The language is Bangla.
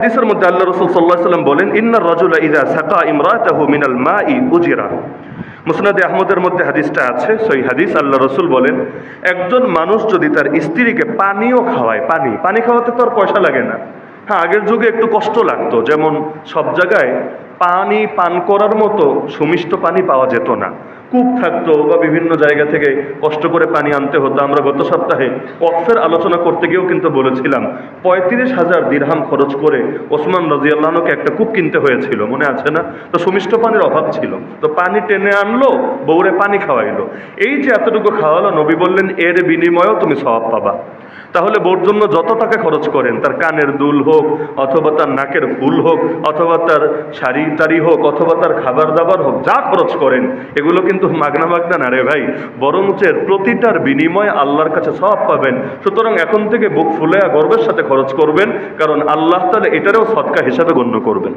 হাদিসের মধ্যে আল্লাহ রসুল সাল্লাহ সাল্লাম বলেন ইন্নার রাজুলা ইদা সাকা ইমরাতাহু মিনাল মাই উজিরা। মুসনাদে আহমদের মধ্যে হাদিসটা আছে সেই হাদিস। আল্লাহ রসুল বলেন, একজন মানুষ যদি তার স্ত্রীকে পানিও খাওয়ায়, পানি পানি খাওয়াতে তো আর পয়সা লাগে না। হ্যাঁ আগের যুগে একটু কষ্ট লাগতো, যেমন সব জায়গায় পানি পান করার মতো সুমিষ্ট পানি পাওয়া যেত না। কূপ থাকতো বা বিভিন্ন জায়গা থেকে কষ্ট করে পানি আনতে হতো। আমরা গত সপ্তাহে অক্সের আলোচনা করতে গিয়েও কিন্তু বলেছিলাম, পঁয়ত্রিশ হাজার দিরহাম খরচ করে ওসমান রাজিয়াল্লাহকে একটা কূপ কিনতে হয়েছিল, মনে আছে না? তো সুমিষ্ট পানির অভাব ছিল। তো পানি টেনে আনলো, বউরে পানি খাওয়াইলো। এই যে এতটুকু খাওয়ালো, নবী বললেন, এর বিনিময়েও তুমি স্বভাব পাবা। তাহলে বোর জন্য যত টাকা খরচ করেন, তার কানের দুল হোক, অথবা তার নাকের ফুল হোক, অথবা তার শাড়ি টাড়ি হোক, অথবা তার খাবার দাবার হোক, যা খরচ করেন, এগুলো কিন্তু মাগনা মাগনা না রে ভাই। বরঞ্চ এর প্রতিটার বিনিময়ে আল্লাহর কাছে সব পাবেন। সুতরাং এখন থেকে বুক ফুলে গর্বের সাথে খরচ করবেন, কারণ আল্লাহ তাহলে এটারও সৎকা হিসাবে গণ্য করবেন।